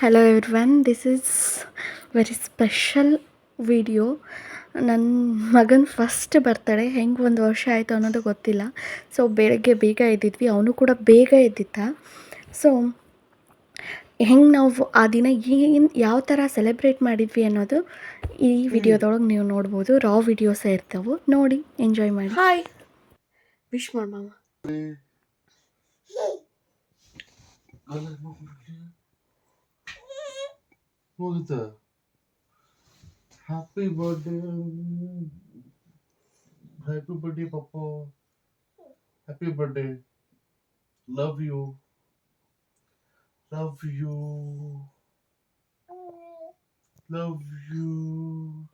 Hello everyone this is very special video ನನ್ನ ಮಗನ first ಬರ್ತಾಳೆ ಹೆಂಗೆ ಒಂದು ವರ್ಷ ಆಯಿತು ಅನ್ನೋದು ಗೊತ್ತಿಲ್ಲ. ಸೊ ಬೆಳಗ್ಗೆ ಬೇಗ ಎದ್ದಿದ್ವಿ ಅವನು ಕೂಡ ಬೇಗ ಎದ್ದಿದ್ದ. ಸೊ ಹೆಂಗೆ ನಾವು ಆ ದಿನ ಏನು ಯಾವ ಥರ ಸೆಲೆಬ್ರೇಟ್ ಮಾಡಿದ್ವಿ ಅನ್ನೋದು ಈ ವಿಡಿಯೋದೊಳಗೆ ನೀವು ನೋಡ್ಬೋದು. ರಾ ವಿಡಿಯೋಸ ಇರ್ತವೆ. ನೋಡಿ ಎಂಜಾಯ್ ಮಾಡಿ. ಹಾಯ್ ವಿಶ್ ಮಾಡ ಮಾಮ. Happy birthday. Happy birthday, Papa. Happy birthday. Love you. Love you. Love you.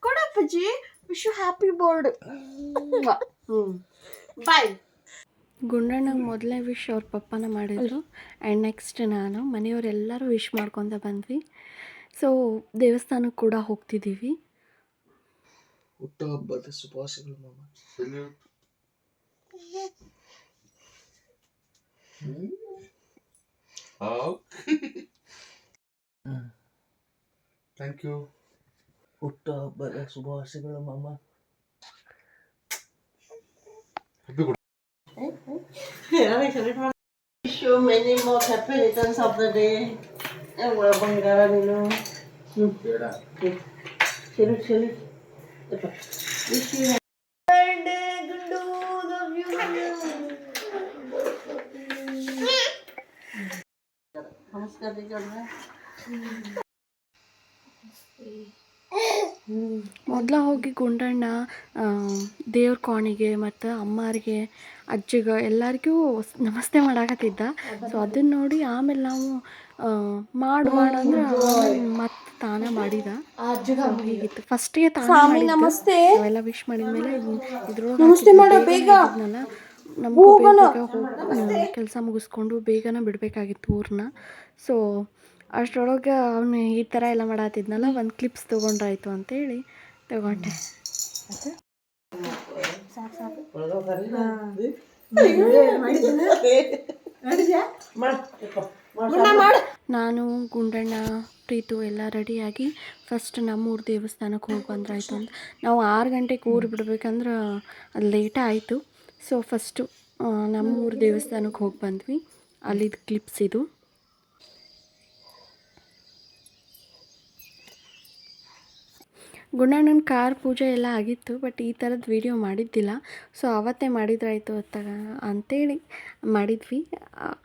Good Apaji. Wish you happy birthday. Hmm. Bye. ಗುಂಡಣ್ಣಗೆ ಮೊದಲನೇ ವಿಶ್ ಅವ್ರ ಪಪ್ಪನ ಮಾಡಿದ್ರು. ಆ್ಯಂಡ್ ನೆಕ್ಸ್ಟ್ ನಾನು ಮನೆಯವರೆಲ್ಲರೂ ವಿಶ್ ಮಾಡ್ಕೊತ ಬಂದ್ವಿ. ಸೊ ದೇವಸ್ಥಾನಕ್ಕೆ ಕೂಡ ಹೋಗ್ತಿದ್ದೀವಿ ಹುಟ್ಟ ಹಬ್ಬದ ಶುಭಾಶಯಗಳು ಮಾಮ. ಥ್ಯಾಂಕ್ ಯು ಹುಟ್ಟುಹಬ್ಬದ ಶುಭಾಶಯಗಳು ಮಾಮ. So many more happy returns of the day. And we're going to get a salute. Wish you नमस्कार जी कर ಮೊದಲ ಹೋಗಿ ಗುಂಡಣ್ಣ ದೇವ್ರ ಕೋಣಿಗೆ ಮತ್ತು ಅಮ್ಮಾರಿಗೆ ಅಜ್ಜಿಗೆ ಎಲ್ಲರಿಗೂ ನಮಸ್ತೆ ಮಾಡಾಕತ್ತಿದ್ದ. ಸೊ ಅದನ್ನ ನೋಡಿ ಆಮೇಲೆ ನಾವು ಮಾಡು ಮಾಡು ಅಂದ್ರೆ ಮತ್ತೆ ತಾನೇ ಮಾಡಿದ. ಹೀಗಿತ್ತು. ಫಸ್ಟಿಗೆ ತಾನೇ ನಮಸ್ತೆ. ಎಲ್ಲ ವಿಶ್ ಮಾಡಿದ್ಮೇಲೆ ಇದ್ರೊಳಗೆ ನಮಸ್ತೆ ಮಾಡ ಬೇಗ. ನಮಗೂ ಬೇಗ ಕೆಲಸ ಮುಗಿಸ್ಕೊಂಡು ಬೇಗನೆ ಬಿಡಬೇಕಾಗಿತ್ತು ಊರನ್ನ ಸೊ ಅಷ್ಟರೊಳಗೆ ಅವನು ಈ ಥರ ಎಲ್ಲ ಮಾಡತ್ತಿದ್ನಲ್ಲ ಒಂದು ಕ್ಲಿಪ್ಸ್ ತೊಗೊಂಡ್ರಾಯ್ತು ಅಂತೇಳಿ ತಗೊಂಡೆ. ನಾನು, ಗುಂಡಣ್ಣ, ಪ್ರೀತು ಎಲ್ಲ ರೆಡಿಯಾಗಿ ಫಸ್ಟ್ ನಮ್ಮೂರು ದೇವಸ್ಥಾನಕ್ಕೆ ಹೋಗಿ ಬಂದ್ರಾಯ್ತು ಅಂತ. ನಾವು ಆರು ಗಂಟೆಗೆ ಊರು ಬಿಡ್ಬೇಕಂದ್ರೆ ಅದು ಲೇಟ ಆಯಿತು. ಸೊ ಫಸ್ಟು ನಮ್ಮೂರು ದೇವಸ್ಥಾನಕ್ಕೆ ಹೋಗಿ ಬಂದ್ವಿ. ಅಲ್ಲಿದ್ದು ಕ್ಲಿಪ್ಸ್ ಇದು. ಗುಂಡಣ್ಣನ ಕಾರ್ ಪೂಜೆ ಎಲ್ಲ ಆಗಿತ್ತು ಬಟ್ ಈ ಥರದ್ದು ವೀಡಿಯೋ ಮಾಡಿದ್ದಿಲ್ಲ. ಸೊ ಅವತ್ತೇ ಮಾಡಿದ್ರಾಯಿತು ಅತ್ತಾಗ ಅಂತೇಳಿ ಮಾಡಿದ್ವಿ.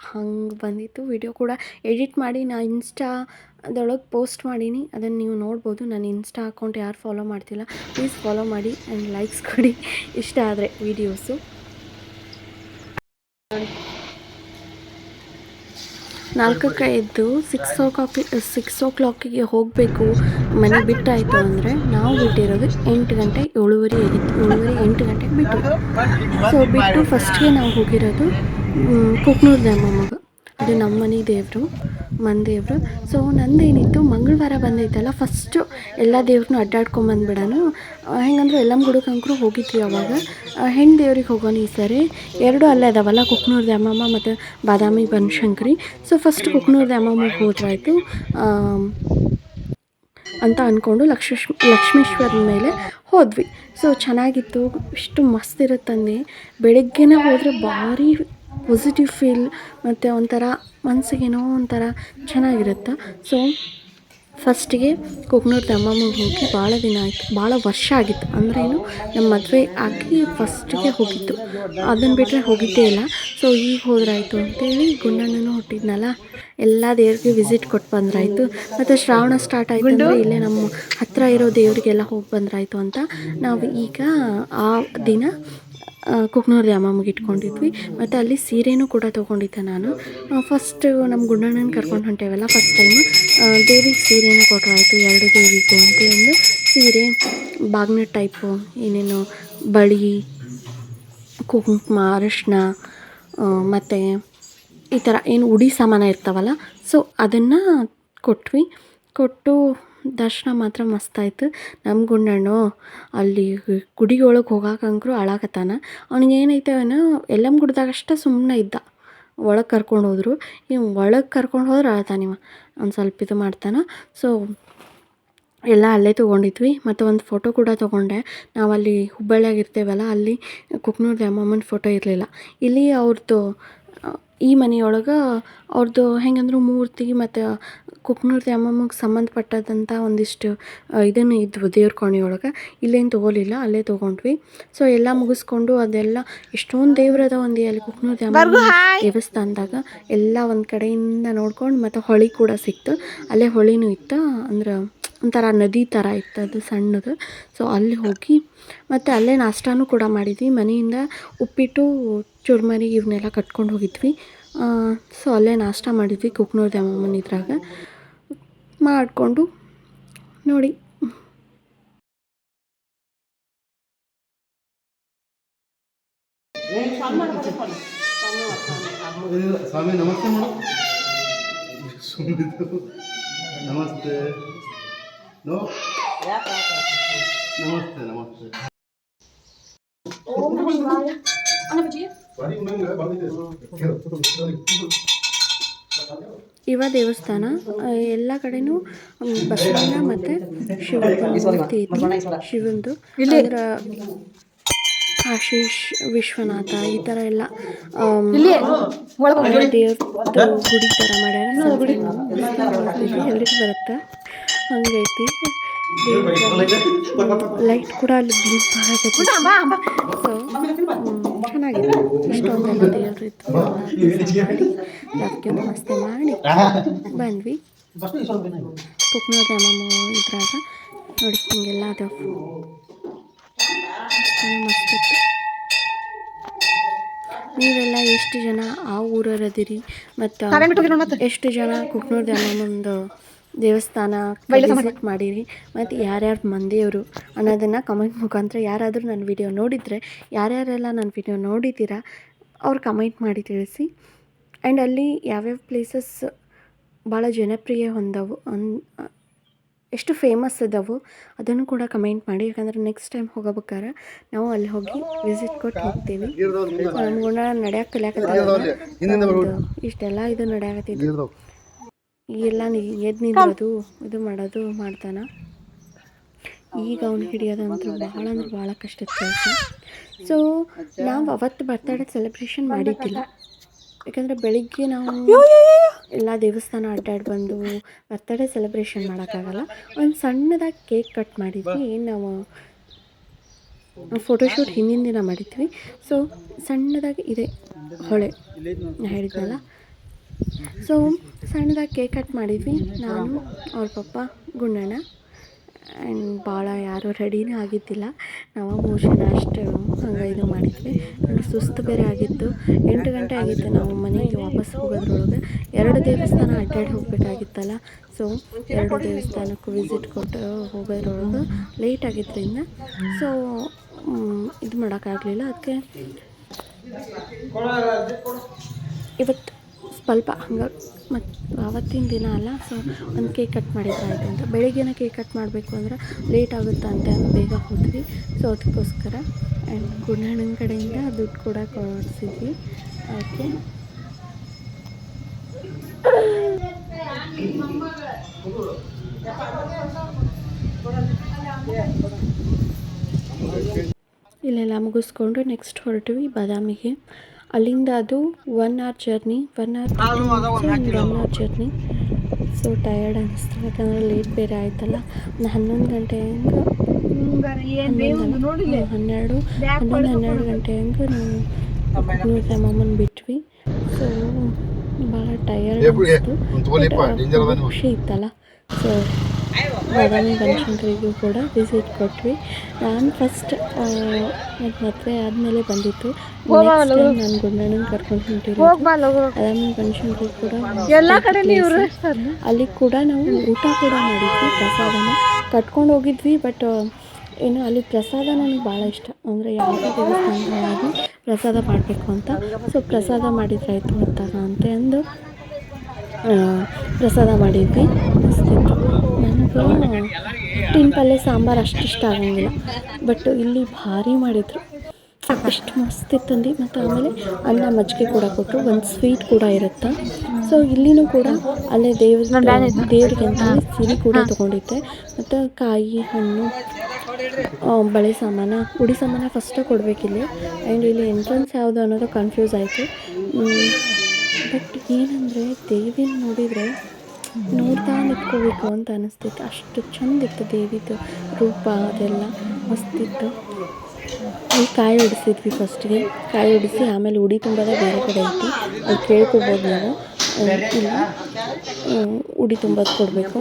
ಹಂಗೆ ಬಂದಿತ್ತು ವಿಡಿಯೋ ಕೂಡ. ಎಡಿಟ್ ಮಾಡಿ ನಾ ಇನ್ಸ್ಟಾದೊಳಗೆ ಪೋಸ್ಟ್ ಮಾಡೀನಿ. ಅದನ್ನು ನೀವು ನೋಡ್ಬೋದು. ನನ್ನ ಇನ್ಸ್ಟಾ ಅಕೌಂಟ್ ಯಾರು ಫಾಲೋ ಮಾಡ್ತಿಲ್ಲ ಪ್ಲೀಸ್ ಫಾಲೋ ಮಾಡಿ ಆ್ಯಂಡ್ ಲೈಕ್ಸ್ ಕೊಡಿ. ಇಷ್ಟ ಆದರೆ ವೀಡಿಯೋಸು ನಾಲ್ಕಕ್ಕೆ ಎದ್ದು ಸಿಕ್ಸ್ ಓ ಕ್ಲಾಕ್ ಸಿಕ್ಸ್ ಓ ಕ್ಲಾಕಿಗೆ ಹೋಗಬೇಕು. ಮನೆ ಬಿಟ್ಟಾಯಿತು ಅಂದರೆ ನಾವು ಬಿಟ್ಟಿರೋದು ಎಂಟು ಗಂಟೆ ಏಳುವರೆ ಆಗಿತ್ತು. ಏಳುವರೆ ಎಂಟು ಗಂಟೆಗೆ ಬಿಟ್ಟು ಸೊ ಬಿಟ್ಟು ಫಸ್ಟ್ಗೆ ನಾವು ಹೋಗಿರೋದು ಕುಕ್ನೂರು ದ್ಯಾಮಮ್ಮಗ ಅದು ನಮ್ಮ ಮನೆ ದೇವರು. ಮನೆ ದೇವರು ಸೊ ನಂದೇನಿತ್ತು ಮಂಗಳವಾರ ಬಂದೈತಲ್ಲ ಫಸ್ಟು ಎಲ್ಲ ದೇವ್ರನ್ನೂ ಅಡ್ಡಾಡ್ಕೊಂಬಂದ್ಬಿಡೋಣ ಹೆಂಗಂದ್ರೆ ಎಲ್ಲಮ್ಮ ಗುಡಕ್ಕೆ ಅಂಕರು ಹೋಗಿದ್ವಿ ಅವಾಗ. ಹೆಣ್ಣು ದೇವ್ರಿಗೆ ಹೋಗೋಣ ಈ ಸರಿ. ಎರಡು ಅಲ್ಲೇ ಅದಾವಲ್ಲ ಕುಕ್ನೂರು ದ್ಯಾಮಮ್ಮ ಮತ್ತು ಬಾದಾಮಿ ಬನಶಂಕರಿ. ಸೊ ಫಸ್ಟ್ ಕುಕ್ನೂರು ದ್ಯಾಮಮ್ಮಗೆ ಹೋದ್ರಾಯ್ತು. ಅಂತ ಅಂದ್ಕೊಂಡು ಲಕ್ಷ್ಮೀ ಲಕ್ಷ್ಮೇಶ್ವರನ ಮೇಲೆ ಹೋದ್ವಿ. ಸೊ ಚೆನ್ನಾಗಿತ್ತು, ಇಷ್ಟು ಮಸ್ತ್ ಇರುತ್ತಂದು ಬೆಳಗ್ಗೆನೇ ಹೋದರೆ ಭಾರಿ ಪಾಸಿಟಿವ್ ಫೀಲ್ ಮತ್ತು ಒಂಥರ ಮನಸ್ಸಿಗೇನೋ ಒಂಥರ ಚೆನ್ನಾಗಿರುತ್ತೆ. ಸೊ ಫಸ್ಟಿಗೆ ಕುಕ್ನೂರು ದಮ್ಮಮ್ಮಗೆ ಹೋಗಿ ಭಾಳ ದಿನ ಆಯಿತು. ಭಾಳ ವರ್ಷ ಆಗಿತ್ತು. ಅಂದರೆ ಏನು ನಮ್ಮ ಮದುವೆ ಆಗಿ ಫಸ್ಟಿಗೆ ಹೋಗಿತ್ತು ಅದನ್ನು ಬಿಟ್ಟರೆ ಹೋಗಿದ್ದೇ ಇಲ್ಲ. ಸೊ ಈಗ ಹೋದ್ರಾಯಿತು ಅಂತೇಳಿ ಗುಂಡಣ್ಣನೂ ಹುಟ್ಟಿದ್ನಲ್ಲ. ಎಲ್ಲ ದೇವ್ರಿಗೆ ವಿಸಿಟ್ ಕೊಟ್ಟು ಬಂದ್ರಾಯಿತು. ಮತ್ತು ಶ್ರಾವಣ ಸ್ಟಾರ್ಟ್ ಆಯಿತು ಅಂದರೆ ಇಲ್ಲೇ ನಮ್ಮ ಹತ್ತಿರ ಇರೋ ದೇವರಿಗೆಲ್ಲ ಹೋಗಿ ಬಂದ್ರಾಯಿತು ಅಂತ. ನಾವು ಈಗ ಆ ದಿನ ಕುಕ್ನೂರು ದ್ಯಾಮಮ್ಮಗೆ ಇಟ್ಕೊಂಡಿದ್ವಿ ಮತ್ತು ಅಲ್ಲಿ ಸೀರೆನೂ ಕೂಡ ತೊಗೊಂಡಿದ್ದೆ ನಾನು. ಫಸ್ಟ್ ನಮ್ಮ ಗುಂಡಣ್ಣನ ಕರ್ಕೊಂಡು ಹೊಂಟೇವಲ್ಲ ಫಸ್ಟ್ ಟೈಮು ದೇವಿಗೆ ಸೀರೆನ ಕೊಟ್ಟರಾಯಿತು ಎರಡು ದೇವಿಗೂ ಅಂತಂದು ಸೀರೆ ಬಾಗ್ನ ಟೈಪು ಏನೇನು ಬಳಿ, ಕುಂಕುಮ, ಅರಿಶಿನ ಮತ್ತು ಈ ಥರ ಏನು ಉಡಿ ಸಾಮಾನು ಇರ್ತಾವಲ್ಲ ಸೊ ಅದನ್ನು ಕೊಟ್ವಿ. ಕೊಟ್ಟು ದರ್ಶನ ಮಾತ್ರ ಮಸ್ತಾಯಿತು. ನಮ್ಮ ಗುಂಡಣ್ಣು ಅಲ್ಲಿ ಗುಡಿ ಒಳಗೆ ಹೋಗಾಕಂಕ್ರು ಅಳಾಕತ್ತಾನ. ಅವ್ನಿಗೆ ಏನೈತೆ ಅವನು ಎಲ್ಲಮ್ಮ ಗುಡ್ದಾಗ ಅಷ್ಟೇ ಸುಮ್ಮನೆ ಇದ್ದ. ಒಳಗೆ ಕರ್ಕೊಂಡು ಹೋದ್ರು. ಇವ್ ಒಳಗೆ ಕರ್ಕೊಂಡು ಹೋದ್ರೆ ಅಳ್ತಾನೆ ಇವ. ಒಂದು ಸ್ವಲ್ಪ ಇದು ಮಾಡ್ತಾನೆ. ಸೊ ಎಲ್ಲ ಅಲ್ಲೇ ತೊಗೊಂಡಿದ್ವಿ. ಮತ್ತು ಒಂದು ಫೋಟೋ ಕೂಡ ತೊಗೊಂಡೆ. ಅಲ್ಲಿ ಹುಬ್ಬಳ್ಳಿಯಾಗ ಇರ್ತೇವಲ್ಲ ಅಲ್ಲಿ ಕುಕ್ನೂರ್ ಅಮ್ಮಮ್ಮನ ಫೋಟೋ ಇರಲಿಲ್ಲ. ಇಲ್ಲಿ ಅವ್ರದ್ದು ಈ ಮನೆಯೊಳಗೆ ಅವ್ರದ್ದು ಹೆಂಗಂದ್ರೆ ಮೂರ್ತಿ ಮತ್ತು ಕುಕ್ನೂರ್ ದ್ಯಾಮಮ್ಮಗೆ ಸಂಬಂಧಪಟ್ಟದಂಥ ಒಂದಿಷ್ಟು ಇದನ್ನು ಇದ್ವು ದೇವ್ರ ಕೋಣೆಯೊಳಗೆ. ಇಲ್ಲೇನು ತೊಗೊಲಿಲ್ಲ ಅಲ್ಲೇ ತೊಗೊಂಡ್ವಿ. ಸೊ ಎಲ್ಲ ಮುಗಿಸ್ಕೊಂಡು ಅದೆಲ್ಲ ಎಷ್ಟೊಂದು ದೇವ್ರದ ಒಂದು ಅಲ್ಲಿ ಕುಕ್ನೂರ್ ದ್ಯಾಮಮ್ಮ ದೇವಸ್ಥಾನದಾಗ. ಎಲ್ಲ ಒಂದು ಕಡೆಯಿಂದ ನೋಡ್ಕೊಂಡು ಮತ್ತು ಹೊಳಿ ಕೂಡ ಸಿಕ್ತು. ಅಲ್ಲೇ ಹೊಳಿನೂ ಇತ್ತು ಅಂದ್ರೆ ಒಂಥರ ನದಿ ಥರ ಇತ್ತು ಅದು ಸಣ್ಣದು. ಸೊ ಅಲ್ಲಿ ಹೋಗಿ ಮತ್ತು ಅಲ್ಲೇ ನಾಷ್ಟಾನೂ ಕೂಡ ಮಾಡಿದ್ವಿ. ಮನೆಯಿಂದ ಉಪ್ಪಿಟ್ಟು ಚುರ್ಮರಿ ಇವನ್ನೆಲ್ಲ ಕಟ್ಕೊಂಡು ಹೋಗಿದ್ವಿ. ಸೊ ಅಲ್ಲೇ ನಾಷ್ಟ ಮಾಡಿದ್ವಿ ಕುಕ್ನೂರ್ ದ್ಯಾಮಮ್ಮನ ಇದ್ರಾಗ ಮಾಡಿಕೊಂಡು ನೋಡಿ ಇಲ್ಲ, ಸ್ವಾಮಿ ನಮಸ್ತೆ ಮೇಡಮ್ ಸುಮ್ಮನಿದ್ದು ನಮಸ್ತೆ ನೋ ನಮಸ್ತೆ ನಮಸ್ತೆ ಇವ ದೇವಸ್ಥಾನ ಎಲ್ಲ ಕಡೆನೂ ಬಸವಣ್ಣ ಮತ್ತೆ ಶಿವನ ಮೂರ್ತಿ ಐತಿ ಶಿವಂದು. ಅಂದ್ರೆ ಆಶೀಶ್ ವಿಶ್ವನಾಥ ಈ ತರ ಎಲ್ಲ ದೇವ್ರದ್ದು ಗುಡಿ. ಥರ ಮಾಡ್ಯಾರ. ಎಲ್ರಿಗೂ ಬರುತ್ತೆ. ಹಂಗೈತಿ. ಲೈಟ್ ಕೂಡ ಅಲ್ಲಿ ಬ್ಲಿಂಕ್ ಮಾಡಕೈತಿ ಸೊ ಚೆನ್ನಾಗಿದೆ ಇತ್ತು. ಮಾಡಿ ಅದಕ್ಕಿಂತ ಮಸ್ತಿ ಮಾಡಿ ಬಂದ್ವಿ. ಕುಕ್ನೂರ್ ಅಮ್ಮಮ್ಮ ಇದ್ರಾಗ. ನೋಡಿ ಹಿಂಗೆಲ್ಲ ಅದಾವ. ನೀವೆಲ್ಲ ಎಷ್ಟು ಜನ ಆ ಊರರದಿರಿ ಮತ್ತು ಎಷ್ಟು ಜನ ಕುಕ್ನೂರ್ ದ್ಯಾಮಮ್ಮಂದು ದೇವಸ್ಥಾನ ವಿಸಿಟ್ ಮಾಡಿರಿ. ಮತ್ತು ಯಾರ್ಯಾರು ಮಂದಿಯವರು ಅನ್ನೋದನ್ನು ಕಮೆಂಟ್ ಮುಖಾಂತರ ಯಾರಾದರೂ ನನ್ನ ವಿಡಿಯೋ ನೋಡಿದರೆ ಯಾರ್ಯಾರೆಲ್ಲ ನನ್ನ ವಿಡಿಯೋ ನೋಡಿದ್ದೀರಾ ಅವ್ರು ಕಮೆಂಟ್ ಮಾಡಿ ತಿಳಿಸಿ. ಆ್ಯಂಡ್ ಅಲ್ಲಿ ಯಾವ್ಯಾವ ಪ್ಲೇಸಸ್ ಭಾಳ ಜನಪ್ರಿಯ ಹೊಂದವು ಅನ್ ಎಷ್ಟು ಫೇಮಸ್ ಇದಾವೆ ಅದನ್ನು ಕೂಡ ಕಮೆಂಟ್ ಮಾಡಿ. ಯಾಕಂದ್ರೆ ನೆಕ್ಸ್ಟ್ ಟೈಮ್ ಹೋಗಬೇಕಾರೆ ನಾವು ಅಲ್ಲಿ ಹೋಗಿ ವಿಸಿಟ್ ಕೊಟ್ಟು ಹೋಗ್ತೀವಿ. ನಮ್ಗುಣ ನಡೆಯಕ್ಕೆ ಕಲಿಯಾಕತ್ತ ಇಷ್ಟೆಲ್ಲ ಇದು ನಡೆಯಾಕತ್ತಿದ್ದು ಈಗೆಲ್ಲ ನೀ ಎದ್ದು ನಿಲ್ಲೋದು ಇದು ಮಾಡೋದು ಮಾಡ್ತಾನೆ. ಈಗ ಅವ್ನು ಹಿಡಿಯೋದಂತೂ ಭಾಳ ಅಂದ್ರೆ ಭಾಳ ಕಷ್ಟ ಸೊ ನಾವು ಅವತ್ತು ಬರ್ತಡೇ ಸೆಲೆಬ್ರೇಷನ್ ಮಾಡಿದ್ದಿಲ್ಲ. ಯಾಕಂದರೆ ಬೆಳಿಗ್ಗೆ ನಾವು ಎಲ್ಲ ದೇವಸ್ಥಾನ ಅಡ್ಡಾಡಿ ಬಂದು ಬರ್ತಡೇ ಸೆಲೆಬ್ರೇಷನ್ ಮಾಡೋಕ್ಕಾಗಲ್ಲ. ಒಂದು ಸಣ್ಣದಾಗಿ ಕೇಕ್ ಕಟ್ ಮಾಡಿದ್ವಿ. ನಾವು ಫೋಟೋಶೂಟ್ ಹಿಂದಿನ ದಿನ ಮಾಡಿದ್ವಿ. ಸೊ ಸಣ್ಣದಾಗಿ ಇದೆ ಹೊಳೆ. ಹೇಳಿದ್ನಲ್ಲ ಸೊ ಸಣ್ಣದಾಗಿ ಕೇಕ್ ಕಟ್ ಮಾಡಿದ್ವಿ. ನಾನು ಅವ್ರ ಪಪ್ಪ ಗುಂಡಣ್ಣ ಆ್ಯಂಡ್ ಭಾಳ ಯಾರೂ ರೆಡಿನೇ ಆಗಿದ್ದಿಲ್ಲ. ನಾವು ಮೂರು ಜನ ಅಷ್ಟು ಹಂಗೆ ಇದು ಮಾಡಿದ್ವಿ. ಆ್ಯಂಡ್ ಸುಸ್ತು ಬೇರೆ ಆಗಿತ್ತು. ಎಂಟು ಗಂಟೆ ಆಗಿತ್ತು ನಾವು ಮನೆಗೆ ವಾಪಸ್ ಹೋಗೋದ್ರೊಳಗೆ. ಎರಡು ದೇವಸ್ಥಾನ ಅಡ್ಡಾಡಿ ಹೋಗಬೇಕಾಗಿತ್ತಲ್ಲ. ಸೊ ಎರಡು ದೇವಸ್ಥಾನಕ್ಕೂ ವಿಸಿಟ್ ಕೊಟ್ಟು ಹೋಗೋದ್ರೊಳಗೆ ಲೇಟ್ ಆಗಿದ್ದರಿಂದ. ಸೊ ಇದು ಮಾಡೋಕ್ಕಾಗಲಿಲ್ಲ. ಅದಕ್ಕೆ ಇವತ್ತು ಸ್ವಲ್ಪ ಹಂಗೆ ಮತ್ತು ಆವತ್ತಿನ ದಿನ ಅಲ್ಲ ಸೊ ಒಂದು ಕೇಕ್ ಕಟ್ ಮಾಡಿದ್ರೆ ಆಯಿತು ಅಂತ. ಬೆಳಿಗ್ಗೆನ ಕೇಕ್ ಕಟ್ ಮಾಡಬೇಕು ಅಂದ್ರೆ ಲೇಟ್ ಆಗುತ್ತೆ ಅಂತ ಬೇಗ ಹೋದ್ವಿ. ಸೊ ಅದಕ್ಕೋಸ್ಕರ ಆ್ಯಂಡ್ ಗುಂಡಣ್ಣನ ಕಡೆಯಿಂದ ದುಡ್ಡು ಕೂಡ ಕೊಡಿಸಿದ್ವಿ. ಓಕೆ ಇಲ್ಲೆಲ್ಲ ಮುಗಿಸ್ಕೊಂಡು ನೆಕ್ಸ್ಟ್ ಹೊರಟಿವಿ ಬಾದಾಮಿಗೆ. ಅಲ್ಲಿಂದ ಅದು one hour journey one hour one hour journey so tired ಅನಿಸ್ತು. ಯಾಕಂದರೆ ಲೇಟ್ ಬೇರೆ ಆಯ್ತಲ್ಲ. ಒಂದು ಹನ್ನೊಂದು ಗಂಟೆ ಹೆಂಗೆ? ಹನ್ನೆರಡು ಹನ್ನೊಂದು ಹನ್ನೆರಡು ಗಂಟೆ ಹೆಂಗೆ ನಾವು ನಮ್ಮಮ್ಮನ ಬಿಟ್ವಿ. ಸೊ ಭಾಳ ಟಯರ್ಡ್ ಅನಿಸ್ತು. ಖುಷಿ ಇತ್ತಲ್ಲ. ಸೊ ಬಾದಾಮಿ ಬನಶಂಕರಿಗೂ ಕೂಡ ವಿಸಿಟ್ ಕೊಟ್ವಿ. ನಾನು ಫಸ್ಟ್ ಮದುವೆ ಆದಮೇಲೆ ಬಂದಿತ್ತು. ನನ್ನ ಗುಂಡಣ್ಣನ ಕರ್ಕೊಂಡು ಹೊಂಟಿರೋದು. ಬಾದಾಮಿ ಬನಶಂಕರಿ ಕೂಡ ಎಲ್ಲ ಕಡೆ ಅಲ್ಲಿ ಕೂಡ ನಾವು ಊಟ ಕೂಡ ಮಾಡಿದ್ವಿ ಪ್ರಸಾದನ. ಕಟ್ಕೊಂಡು ಹೋಗಿದ್ವಿ ಬಟ್ ಏನು ಅಲ್ಲಿ ಪ್ರಸಾದ ನನಗೆ ಭಾಳ ಇಷ್ಟ. ಅಂದರೆ ಯಾವುದೇ ದೇವಸ್ಥಾನಗಳಾಗಿ ಪ್ರಸಾದ ಮಾಡಬೇಕು ಅಂತ. ಸೊ ಪ್ರಸಾದ ಮಾಡಿದ್ರಾಯ್ತು ಅಂತ ಅಂತ ಅಂದು ಪ್ರಸಾದ ಮಾಡಿದ್ವಿ. ಮಸ್ತಿತ್ತು ನಾನು ಟಿನ್ ಪಲ್ಯ ಸಾಂಬಾರು ಅಷ್ಟು ಇಷ್ಟ ಆಗಂಗಿಲ್ಲ. ಬಟ್ ಇಲ್ಲಿ ಭಾರಿ ಮಾಡಿದ್ರು. ಅಷ್ಟು ಮಸ್ತ್ ಇತ್ತಂದು ಮತ್ತು ಆಮೇಲೆ ಅನ್ನ ಮಜ್ಜಿಗೆ ಕೂಡ ಕೊಟ್ಟರು ಒಂದು ಸ್ವೀಟ್ ಕೂಡ ಇರುತ್ತೆ. ಸೊ ಇಲ್ಲಿನೂ ಕೂಡ ಅಲ್ಲೇ ದೇವ್ರ ದೇವ್ರಿಗೆ ಅಂತ ಸಿರಿ ಕೂಡ ತೊಗೊಂಡಿದ್ದೆ. ಮತ್ತು ಕಾಯಿ ಹಣ್ಣು ಬಳೆ ಸಾಮಾನ ಉಡಿ ಸಾಮಾನ ಫಸ್ಟೇ ಕೊಡಬೇಕಿಲ್ಲಿ. ಆ್ಯಂಡ್ ಇಲ್ಲಿ ಎಂಟ್ರೆನ್ಸ್ ಯಾವುದು ಅನ್ನೋದು ಕನ್ಫ್ಯೂಸ್ ಆಯಿತು. ಬಟ್ ಏನಂದರೆ ದೇವಿನ ನೋಡಿದರೆ ನೋಡ್ತಾ ನಿಂತ್ಕೋಬೇಕು ಅಂತ ಅನಿಸ್ತಿತ್ತು ಅಷ್ಟು ಚಂದ ಇತ್ತು ದೇವಿದು ರೂಪ ಅದೆಲ್ಲ. ಮಸ್ತಿತ್ತು ಅಲ್ಲಿ ಕಾಯಿ ಹೊಡಿಸಿದ್ವಿ ಫಸ್ಟಿಗೆ ಕಾಯಿ ಹೊಡಿಸಿ ಆಮೇಲೆ ಉಡಿ ತುಂಬೋದೇ ಬೇರೆ ಕಡೆ ಐತಿ ಅಲ್ಲಿ ಕೇಳ್ಕೊಬೋದು ನಾವು. ಉಡಿ ತುಂಬೋದು ಕೊಡಬೇಕು.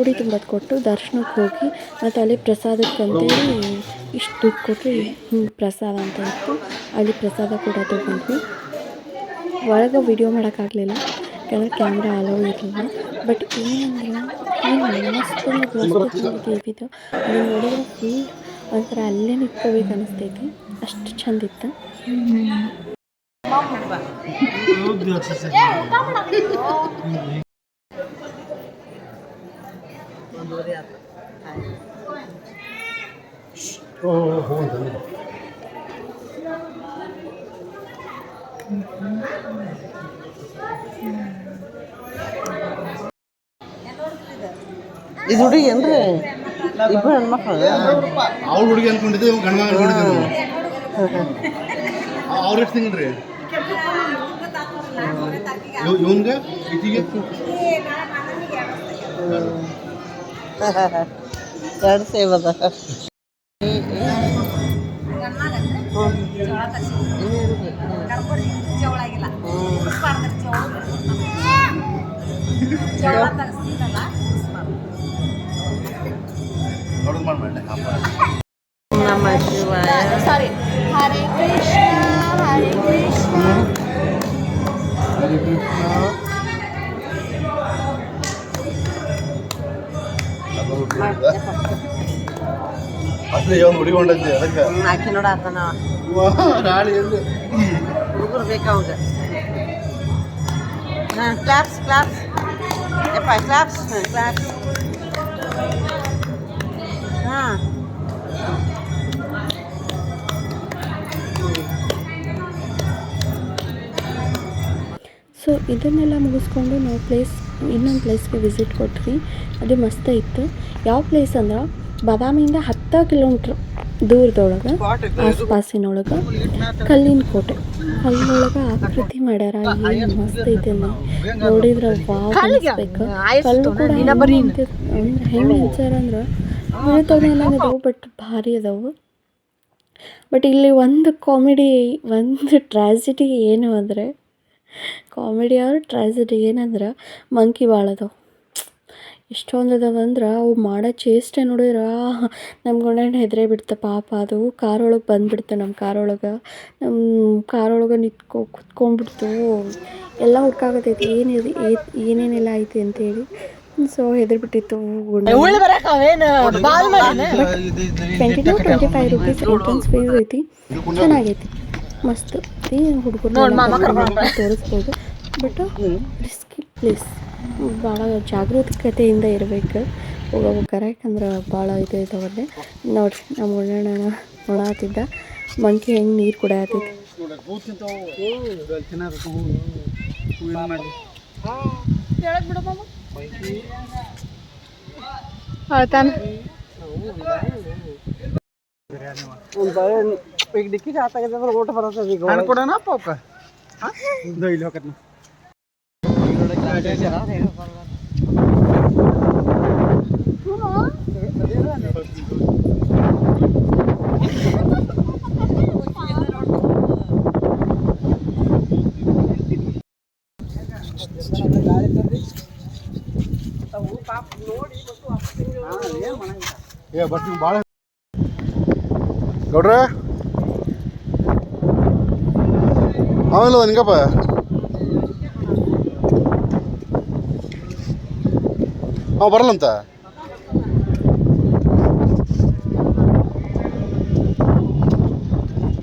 ಉಡಿ ತುಂಬೋದು ಕೊಟ್ಟು ದರ್ಶನಕ್ಕೆ ಹೋಗಿ ಮತ್ತು ಅಲ್ಲಿ ಪ್ರಸಾದಕ್ಕಂತೇಳಿ ಇಷ್ಟು ದುಡ್ಡು ಕೊಟ್ಟರೆ ಹಿಂಗೆ ಪ್ರಸಾದ ಅಂತ ಇತ್ತು. ಅಲ್ಲಿ ಪ್ರಸಾದ ಕೂಡ ತೊಗೊಂಡ್ವಿ. ಒಳಗೆ ವಿಡಿಯೋ ಮಾಡೋಕ್ಕಾಗಲಿಲ್ಲ. ಯಾಕಂದರೆ ಕ್ಯಾಮ್ರಾ ಅಲೋ ಇರಲಿಲ್ಲ. ಬಟ್ ಏನಂದ್ರೆ ಏನು ಮಸ್ತ್ ಮಸ್ತ್ ದೇವಿದು. ಅಲ್ಲಿ ನೋಡಿದ್ರೆ ಫುಲ್ ಒಂಥರ ಅಲ್ಲೇ ನಿಂತ್ಕೋಬೇಕು ಅನಿಸ್ತೈತಿ. ಅಷ್ಟು ಚಂದ ಇತ್ತು. ಓ ಇದು ಹುಡುಗಿ ಏನ್ರಿ? ಇಬ್ಬರು ಹೆಣ್ಮಕ್ಳು. ಅವ್ಳ ಹುಡುಗಿ ಅನ್ಕೊಂಡಿದ್ದೆ ಇವ್ ಗಂಡ ಮಗ ಅನ್ಕೊಂಡಿದ್ದೆ ಅವ್ರ ಎಷ್ಟು ತಿಂಗಳ್ರಿ ಇವನ್ಗೆ ಈಕಿಗೆ ಎರಡು ಸೇವ್ ಅದ ನೋಡೋದು ಮಾಡ್ಬೇಡ ಹಬ್ಬ ನಮ್ಮ ಶಿವಾಯ ಸಾರಿ ಹರೇ ಕೃಷ್ಣ ಹರೇ ಕೃಷ್ಣ ಹರಿ ಕೃಷ್ಣ ಅಸಲಿ ಒಂದು ಹುಡುಗೊಂಡೈತಿ ಅದಕ್ಕೆ ಹಾಕಿ ನೋಡ ಆತನ. ನಾಳೆ ಎಲ್ಲಿ? ಹುಡುಗರು ಬೇಕು ಅವಾಗ. ಹಾಂ ಕ್ಲಾಪ್ಸ್ ಕ್ಲಾಪ್ಸ್ ಯಪ್ಪ ಕ್ಲಾಪ್ಸ್ ಹಾಂ ಕ್ಲಾಪ್ಸ್ ಸೊ ಇದನ್ನೆಲ್ಲ ಮುಗಿಸ್ಕೊಂಡು ನಾವು ಪ್ಲೇಸ್ ಇನ್ನೊಂದು ಪ್ಲೇಸ್ಗೆ ವಿಸಿಟ್ ಕೊಟ್ವಿ. ಅದು ಮಸ್ತ್ ಇತ್ತು. ಯಾವ ಪ್ಲೇಸ್ ಅಂದ್ರೆ ಬಾದಾಮಿಯಿಂದ ಹತ್ತು ಕಿಲೋಮೀಟ್ರ್ ದೂರದೊಳಗೆ ಆಸ್ಪಾಸಿನೊಳಗೆ ಕಲ್ಲಿನ ಕೋಟೆ. ಕಲ್ಲೊಳಗೆ ಆಕೃತಿ ಮಾಡ್ಯಾರ. ಏನು ಮಸ್ತ್ ಐತೆ ಅಲ್ಲಿ. ನೋಡಿದ್ರೆ ವಾವ್ ಅನ್ಸ್ಬೇಕು. ಕಲ್ಲು ಕೂಡ ಹೆಂಗೆ ಹೆಂಗೆ ಹಂಚಾರ ಅಂದ್ರೆ ಅದಾವು ಬಟ್ ಭಾರಿ ಅದಾವು. ಬಟ್ ಇಲ್ಲಿ ಒಂದು ಕಾಮಿಡಿ ಒಂದು ಟ್ರಾಜಿಡಿ ಏನು ಅಂದರೆ ಕಾಮಿಡಿ ಆರ್ ಟ್ರಾಜಿಡಿ ಏನಂದ್ರೆ ಮಂಕಿ ಭಾಳ ಅದಾವ. ಎಷ್ಟೊಂದು ಅದಾವಂದ್ರೆ ಅವು ಮಾಡೋ ಚೇಷ್ಟೆ ನೋಡಿದ್ರೆ ನಮ್ಮ ಗಂಡನ ಹೆದರೇ ಬಿಡ್ತ ಪಾಪ. ಅದು ಕಾರೊಳಗೆ ಬಂದುಬಿಡ್ತು ನಮ್ಮ ಕಾರೊಳಗೆ ನಮ್ಮ ಕಾರೊಳಗೆ ನಿಂತ್ಕೊ ಕುತ್ಕೊಂಡ್ಬಿಡ್ತು. ಎಲ್ಲ ಹುಡ್ಕಾಗತ್ತೈತಿ ಏನಿದೆ ಏನೇನೆಲ್ಲ ಐತಿ ಅಂತೇಳಿ. So ಹೆದರ್ಬಿಟ್ಟಿತ್ತು twenty two twenty five rupees entrance fees ಐತಿ. ಚೆನ್ನಾಗೈತಿ. ಮಸ್ತ್. ಹುಡುಗರು ತೋರಿಸ್ಬೋದು. ಬಟ್ ರಿಸ್ಕಿ ಪ್ಲೇಸ್ ಭಾಳ ಜಾಗೃತಿಕತೆಯಿಂದ ಇರಬೇಕು. ಕರೆಕ್ಟ್ ಯಾಕಂದ್ರೆ ಭಾಳ ಇದು ಇದಾವಲ್ಲಿ. ನೋಡಿ ನಮ್ಮ ಒಳ್ಳೆಣ್ಣ ನೋಡಾತಿದ್ದ. ಮಂಕಿ ಹೆಂಗೆ ನೀರು ಕುಡಿಯತೈತಿ ಈಗ ಡಿಕ್ಕಿ ಹಾತಾಗಿದ್ರೆ ಊಟ ಬರ್ತದೆ ಈಗ ಕೊಡೋಣ ಪಾಪ ಇಲ್ಲಿ ಹೋಗತ್ ಏ ಬಟ್ ನೀವು ಭಾಳ ಗೌಡ್ರ ಆಮೇಲೆ ನಿಂಗಪ್ಪ ಅವ ಬರಲ್ಲಂತ?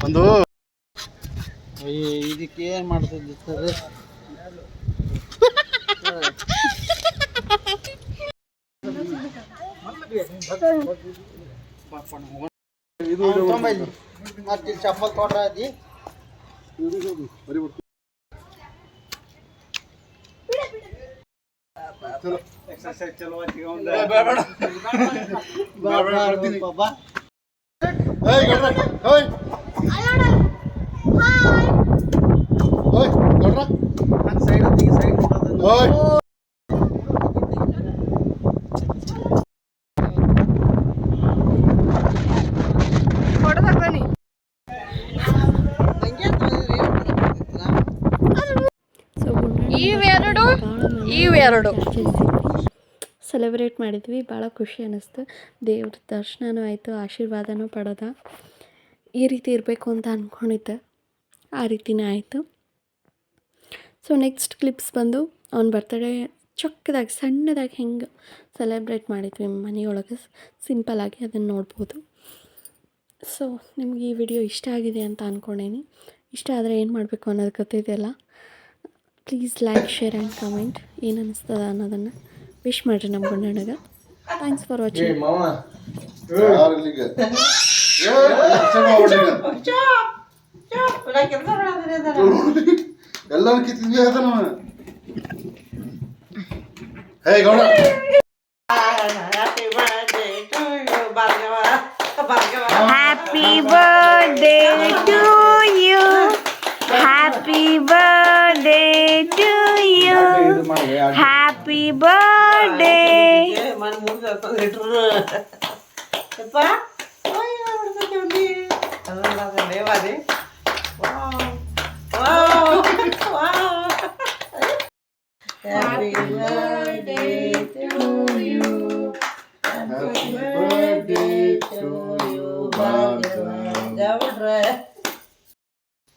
ಒಂದು ಇದಕ್ಕೆ ಏನು ಮಾಡ್ತಿದ್ದ ಸರ್? ಮತ್ತೆ ಚಪ್ಪಲ್ ತೊಗೊಂಡ್ರ ಅದಿ ಬಾಬಾ ಏಯ್ ಗೌಡ್ರ ಓಯ್ ಓಯ್ ಗೌಡ್ರ ಸೈಡ್ ಸೈಡ್ ನೋಡೋದು ಓಯ್ ಇವೆರಡು ಸೆಲೆಬ್ರೇಟ್ ಮಾಡಿದ್ವಿ. ಭಾಳ ಖುಷಿ ಅನ್ನಿಸ್ತು ದೇವ್ರ ದರ್ಶನವೂ ಆಯಿತು, ಆಶೀರ್ವಾದನೂ ಪಡೆದ. ಈ ರೀತಿ ಇರಬೇಕು ಅಂತ ಅಂದ್ಕೊಂಡಿದ್ದೆ ಆ ರೀತಿನೇ ಆಯಿತು. ಸೊ ನೆಕ್ಸ್ಟ್ ಕ್ಲಿಪ್ಸ್ ಬಂದು ಅವ್ನ ಬರ್ತಡೇ ಚೊಕ್ಕದಾಗಿ, ಸಣ್ಣದಾಗಿ ಹೆಂಗೆ ಸೆಲೆಬ್ರೇಟ್ ಮಾಡಿದ್ವಿ ಮನೆಯೊಳಗೆ. ಸಿಂಪಲಾಗಿ ಅದನ್ನು ನೋಡ್ಬೋದು. ಸೊ ನಿಮಗೆ ಈ ವಿಡಿಯೋ ಇಷ್ಟ ಆಗಿದೆ ಅಂತ ಅಂದ್ಕೊಂಡೇನಿ ಇಷ್ಟ ಆದರೆ ಏನು ಮಾಡಬೇಕು ಅನ್ನೋದು ಗೊತ್ತಿದೆಯಲ್ಲ please like share and comment ಏನು ಅನ್ನಿಸ್ತದ ಅನ್ನೋದನ್ನು ವಿಶ್ ಮಾಡಿರಿ ನಮ್ಮ ಗುಣ್ಣನಗ ಥ್ಯಾಂಕ್ಸ್ ಫಾರ್ ವಾಚಿಂಗ್ ಎಲ್ಲರೂ ಕಿತ್ತಿದ್ವಿ ಅದನ್ನ? ನಾವು ಹೇ ಗೌಡ. ಹ್ಯಾಪಿ ಬರ್ಡೇ ಮನೆ ಮುಂದೆ ತಂದು ಇಟ್ರು ಯಪ್ಪ ಅಯ್ಯೋ ಹೊಡ್ಸಕ್ಕೆ ಉಂಡಿ ಅದನ್ನ ಅದನ್ನ ಲೇವಾದಿ ವಾವ್ ವಾವ್ ವಾವ್ ಹ್ಯಾಪಿ